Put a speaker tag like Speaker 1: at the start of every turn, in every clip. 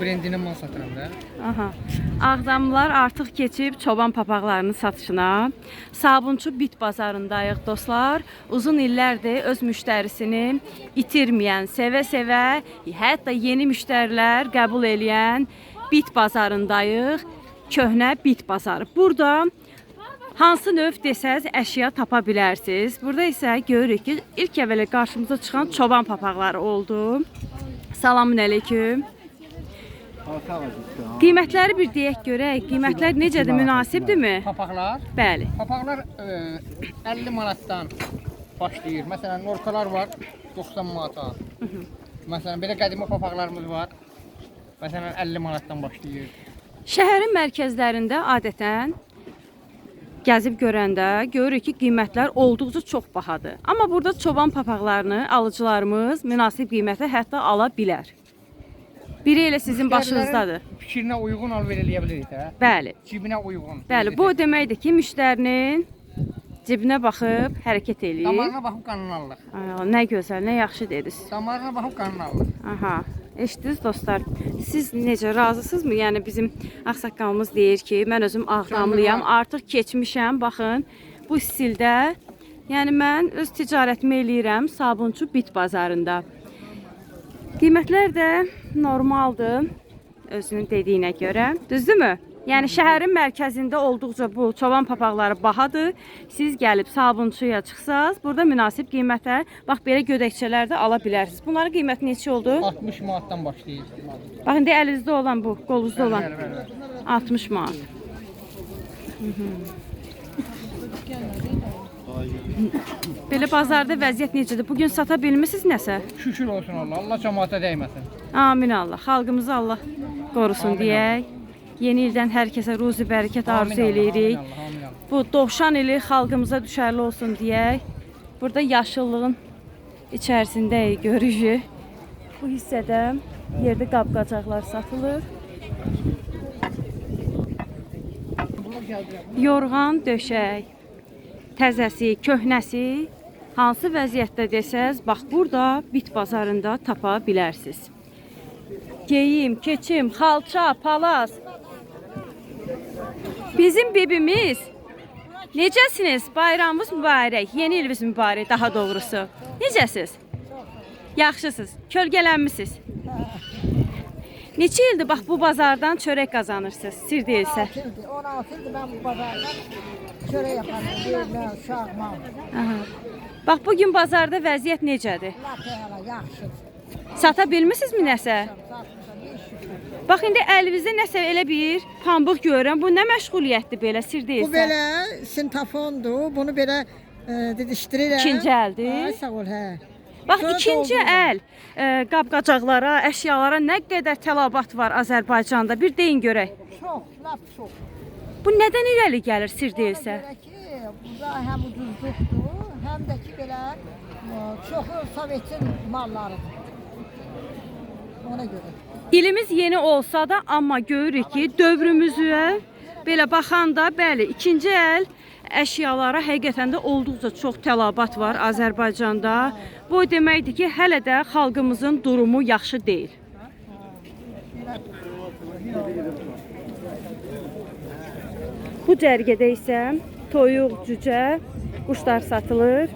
Speaker 1: Brendini mal satıram da.
Speaker 2: Aha. Ağdamlar artıq keçib çoban papaqlarının satışına. Sabunçu bit bazarındayıq dostlar. Uzun illərdir öz müştərisini itirməyən, sevə-sevə, hətta yeni müştərilər qəbul eləyən bit bazarındayıq. Köhnə bit bazarı. Burada hansı növ desəz əşya tapa bilərsiniz. Burada isə görürük ki, ilk əvvələ qarşımıza çıxan çoban papaqları oldu. Salamün aleyküm. Qiymətləri bir deyək görək. Qiymətlər necədir? Münasibdirmi?
Speaker 1: Papaqlar.
Speaker 2: Bəli.
Speaker 1: Papaqlar e, 50 manatdan başlayır. Məsələn, ortalar var 90 manata. Məsələn, belə qədimi papaqlarımız var. Məsələn, 50 manatdan başlayır.
Speaker 2: Şəhərin mərkəzlərində adətən gəzib görəndə görürük ki, qiymətlər olduqca çox bahadır. Amma burada çoban papaqlarını alıcılarımız münasib qiymətə hətta ala bilər. Biri elə sizin başınızdadır.
Speaker 1: Fikrinə uyğun al ver eləyə bilirik də.
Speaker 2: Bəli.
Speaker 1: Cibinə uyğun.
Speaker 2: Bəli, bu o deməkdir ki, müştərinin cibinə baxıb hərəkət eləyir.
Speaker 1: Damarına baxıb qanını alırıq.
Speaker 2: Nə gözəl, nə yaxşı dediniz.
Speaker 1: Damarına baxıb qanını alırıq.
Speaker 2: Aha. Eşitdiniz dostlar. Siz necə razısınızmı? Yəni bizim ağsaqqalımız deyir ki, mən özüm ağdamlıyam, artıq keçmişəm. Baxın, bu stildə. Yəni mən öz ticarətimi eləyirəm Sabunçu bit bazarında. Qiymətlər də normaldır özünün dediyinə görə. Düzdürmü? Yəni şəhərin mərkəzində olduqca bu çoban papaqları bahadır. Siz gəlib Sabunçuya çıxsaz, burada münasib qiymətə bax belə gödəkçələr də ala bilərsiniz. Bunların qiyməti neçə oldu?
Speaker 1: 60 manatdan başlayır.
Speaker 2: Bax indi əlinizdə olan bu, qolunuzda olan
Speaker 1: Bəli, bəli, bəli.
Speaker 2: 60 manat. Belə bazarda vəziyyət necədir? Bu gün sata bilmisiniz nəsə?
Speaker 1: Şükür olsun Allah. Allah cəmaata dəyməsin.
Speaker 2: Amin Allah. Xalqımızı Allah qorusun
Speaker 1: Amin
Speaker 2: deyək. Yeni ildən hər kəsə ruzi bərəkət arzu
Speaker 1: Amin Allah,
Speaker 2: eləyirik.
Speaker 1: amin Allah, amin Allah.
Speaker 2: Bu dovşan ili xalqımıza düşərli olsun deyək. Burada yaşıllığın içərisindəyik görüşü. Bu hissədə yerdə qab-qacaqlar satılır. Yorğan, döşək, təzəsi, köhnəsi hansı vəziyyətdə desəz, bax burada bit bazarında tapa bilərsiniz. Geyim, keçim, xalça, palaz. Bizim bebimiz necəsiniz? Bayramınız mübarək, yeni iliniz mübarək daha doğrusu. Necəsiz? Yaxşısınız, kölgələnmisiniz. Neçə ildir bax bu bazardan çörək qazanırsınız, sir deyilsə?
Speaker 3: 16 ildir, 16 ildir ben bu pazardan çörek yaparım, şahman,
Speaker 2: Aha. Bax bu gün bazarda vəziyyət necədir?
Speaker 3: latayala, yaxşıdır.
Speaker 2: Sata bilmisinizmi nəsə? Bax indi əlinizdə nəsə elə bir pambıq görürəm. Bu nə məşğuliyyətdir belə, sir
Speaker 3: Bu
Speaker 2: deyilsə?
Speaker 3: belə sintafondur, bunu belə e, didişdirirəm.
Speaker 2: İkinci əldir.
Speaker 3: Ay sağ ol, hə.
Speaker 2: Bax ikinci əl e, qab-qacaqlara, əşyalara nə qədər tələbat var Azərbaycanda? Bir deyin görək.
Speaker 3: Çox, lap çox.
Speaker 2: Bu nədən irəli gəlir sir deyilsə?
Speaker 3: Ona görə ki, burada həm ucuzluqdur, həm də ki belə e, çoxu Sovetin mallarıdır. Ona görə.
Speaker 2: İlimiz yeni olsa da amma görürük ki, dövrümüzə belə baxanda bəli, ikinci əl əşyalara həqiqətən də olduqca çox tələbat var Azərbaycanda. Bu deməkdir ki, hələ də xalqımızın durumu yaxşı deyil. Bu cərgədə isə toyuq, cücə, quşlar satılır.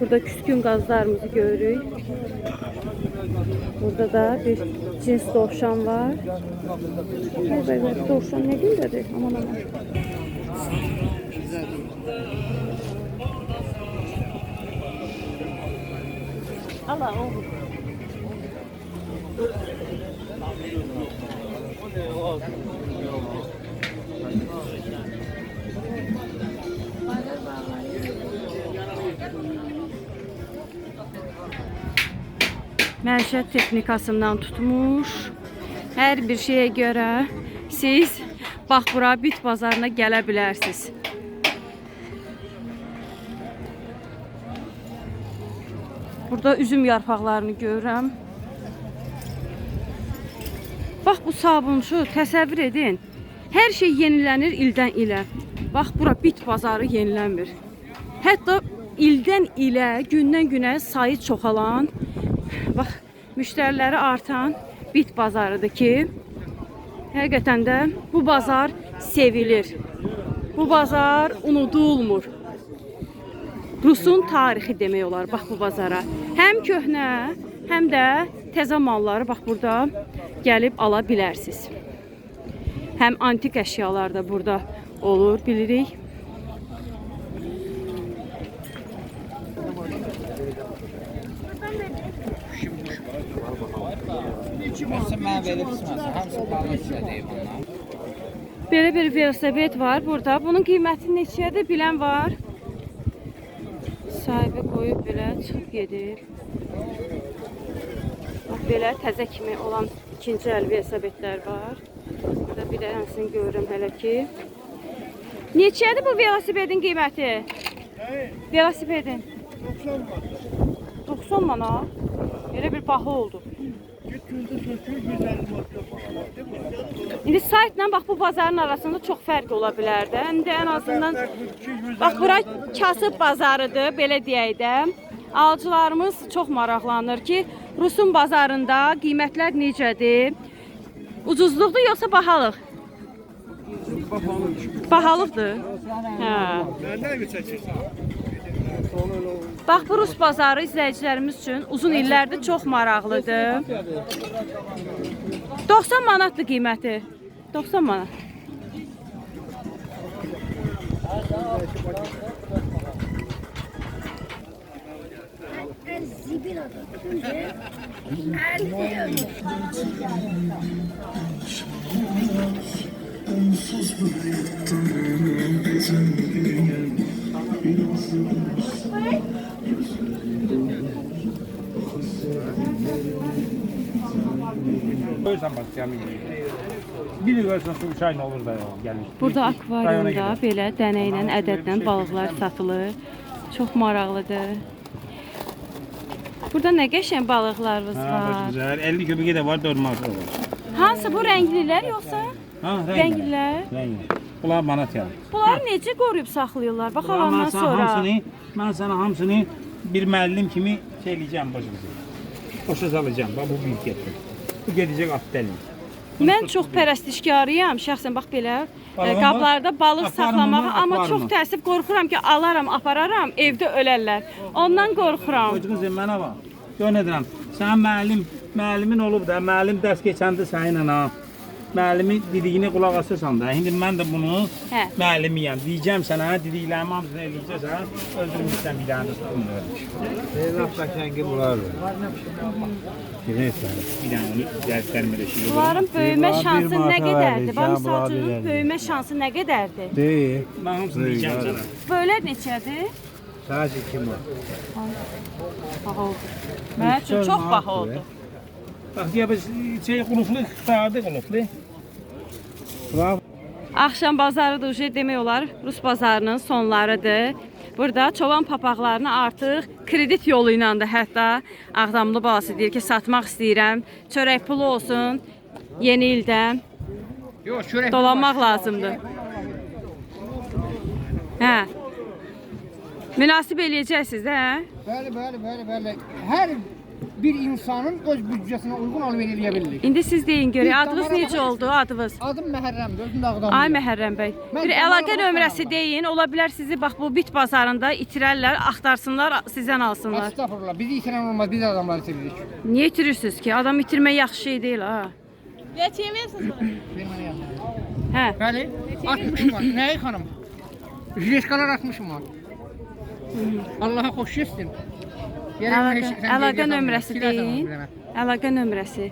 Speaker 2: Burada küskün qazlarımızı görürük. Burada da bir cins dovşan var. Vay vay vay dovşan ne gündədir? Aman aman. Allah oğlum. Məişət texnikasından tutmuş hər bir şeyə görə siz bax bura bit bazarına gələ. Burada üzüm yarpaqlarını görürəm. Bax bu sabunçu təsəvvür edin. Hər şey yenilənir ildən ilə. Bax bura bit bazarı yenilənmir. Hətta ildən ilə, gündən günə sayı çoxalan, bax, müştəriləri artan bit bazarıdır ki, həqiqətən də bu bazar sevilir. Bu bazar unudulmur. Rusun tarixi demək olar bax bu bazara. Həm köhnə, həm də təzə malları bax burada gəlib ala bilərsiniz. Həm antik əşyalar da burada olur, bilirik. Belə bir velosiped var burada. Bunun qiyməti neçədir bilən var? Sahibi qoyub belə çıxıb gedir. Bax belə təzə kimi olan ikinci əl velosipedlər var. Burada bir dənəsini görürəm hələ ki. Neçədir bu velosipedin qiyməti? Velosipedin 90 manat. Elə bir baha oldu. İndi saytla bax bu bazarın arasında çox fərq ola bilər də. İndi ən azından bax bura kasıb bazarıdır, belə deyək də. Alıcılarımız çox maraqlanır ki, Rusun bazarında qiymətlər necədir? Ucuzluqdur yoxsa bahalıq? Bahalıqdır. Hə. Bax bu Rus bazarı izləyicilərimiz üçün uzun illərdir çox maraqlıdır. 90 manatdır qiyməti. 90 manat.
Speaker 4: Görürsən bax gəmi. Bir görsən su çayın olur da o gəlir.
Speaker 2: Burada
Speaker 4: gedir.
Speaker 2: belə dənəylə, ədədlə balıqlar satılır. Çox maraqlıdır. Burada nə qəşəng
Speaker 4: bax
Speaker 2: var.
Speaker 4: güzel. 50 köpəyə də var, 4 manat var.
Speaker 2: Hansı bu rənglilər yoxsa
Speaker 4: Ha,
Speaker 2: rənglilər?
Speaker 4: Rəngli. Bunlar manat yəni.
Speaker 2: Bunları necə qoruyub saxlayırlar? Bax alandan sonra.
Speaker 4: hamısını, mən sana hamısını bir müəllim kimi şey eləyəcəm bacımızı. Boşa salacağım. Bax bu büyük getdi. Bu gedəcək aptəllik.
Speaker 2: Mən çox pərəstişkarıyam. Şəxsən bax belə e,
Speaker 4: Balığın
Speaker 2: qablarda balıq saxlamağa, amma çox təəssüf qorxuram ki, alaram, apararam, evdə ölərlər. Ondan qorxuram.
Speaker 4: Bacımız mənə bax. Gör nə deyirəm. Sən müəllim, müəllimin olub da, müəllim dərs keçəndə səninlə ha. Müəllimin dediyini qulaq asırsan da. İndi mən də bunu
Speaker 2: Hə.
Speaker 4: müəllimiyəm. Deyəcəm sənə, dediklərimin hamısını eləyəcəksən, bir dənə də.
Speaker 5: Laf qəşəngi bunlardır. Neyse.
Speaker 4: Bir dənə onu dərslərimə də şey olur.
Speaker 2: Bunların böyümə şansı nə qədərdir?
Speaker 5: verdik,
Speaker 2: Bax
Speaker 5: sən
Speaker 2: misal
Speaker 5: bunları
Speaker 2: üçün
Speaker 5: verdik.
Speaker 2: böyümə şansı nə qədərdir?
Speaker 5: Deyil.
Speaker 4: Mən hamısını deyəcəm sənə.
Speaker 2: Böylər neçədir?
Speaker 5: Sadece kim var?
Speaker 2: Baha oldu. Mənim üçün çox baha oldu.
Speaker 4: Bax, deyə biz şey.
Speaker 5: Bravo.
Speaker 2: Axşam bazarı da uje demək olar Rus bazarının sonlarıdır. Burada çoban papaqlarını artıq kredit yolu ilə də hətta Ağdamlı balası deyir ki, satmaq istəyirəm. Çörək pulu olsun. Yeni ildə
Speaker 1: Yox, çörək.
Speaker 2: dolanmaq lazımdır. Hə. Münasib eləyəcəksiniz, hə?
Speaker 1: Bəli, bəli, bəli, bəli. Hər bir insanın öz büdcəsinə uyğun alıb eləyə bilir.
Speaker 2: İndi siz deyin görək, adınız necə oldu, adınız?
Speaker 1: Adım Məhərrəmdir, özüm də Ağdamlıyam.
Speaker 2: Ay Məhərrəm bəy.
Speaker 1: Mən
Speaker 2: Bir əlaqə nömrəsi deyin. Ola bilər sizi bax bu bit bazarında itirərlər, axtarsınlar, sizdən alsınlar.
Speaker 1: Estağfurullah, bizi itirən olmaz, biz adamları sevirik.
Speaker 2: Niyə itirirsiniz ki? Adam itirmək yaxşı şey deyil ha.
Speaker 1: Ver mənə yazın.
Speaker 2: Hə.
Speaker 1: Bəli, 60 var. Nəyi xanım? Jileşkalar 60 var. Allaha xoş yesin.
Speaker 2: Əlaqə, əlaqə nömrəsi deyin. Əlaqə nömrəsi.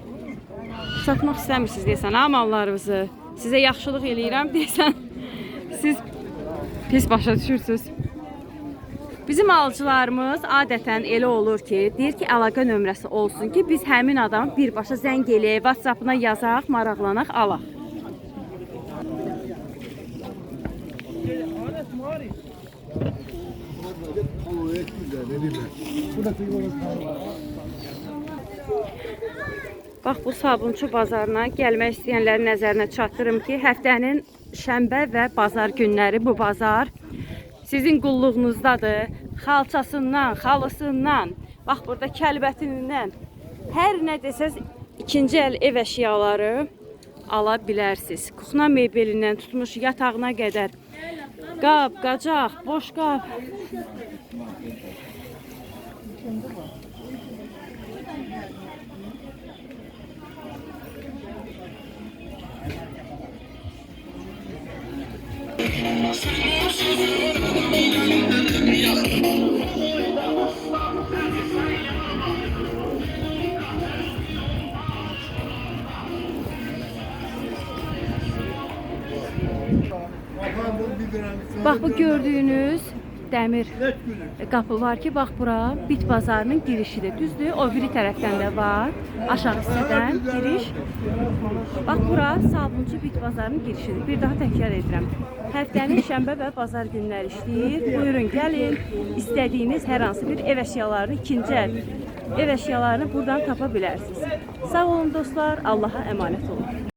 Speaker 2: Satmaq istəmirsiniz deyəsən, ha mallarınızı. Sizə yaxşılıq eləyirəm deyəsən. Siz pis başa düşürsüz. Bizim alıcılarımız adətən elə olur ki, deyir ki, əlaqə nömrəsi olsun ki, biz həmin adam birbaşa zəng eləyək, WhatsApp-ına yazaq, maraqlanaq, alaq. Bax bu sabunçu bazarına gəlmək istəyənlərin nəzərinə çatdırım ki, həftənin şənbə və bazar günləri bu bazar sizin qulluğunuzdadır. Xalçasından, xalısından, bax burada kəlbətindən hər nə desəz ikinci əl ev əşyaları ala bilərsiniz. Kuxna mebelindən tutmuş yatağına qədər qab, qacaq, boş qab. Bax bu gördüyünüz dəmir qapı var ki, bax bura bit bazarının girişidir. Düzdür? O biri tərəfdən də var. Aşağı hissədən giriş. Bax bura Sabunçu bit bazarının girişidir. Bir daha təkrar edirəm. Həftənin şənbə və bazar günləri işləyir. Buyurun gəlin. İstədiyiniz hər hansı bir ev əşyalarını ikinci əl ev əşyalarını buradan tapa bilərsiniz. Sağ olun dostlar. Allaha əmanət olun.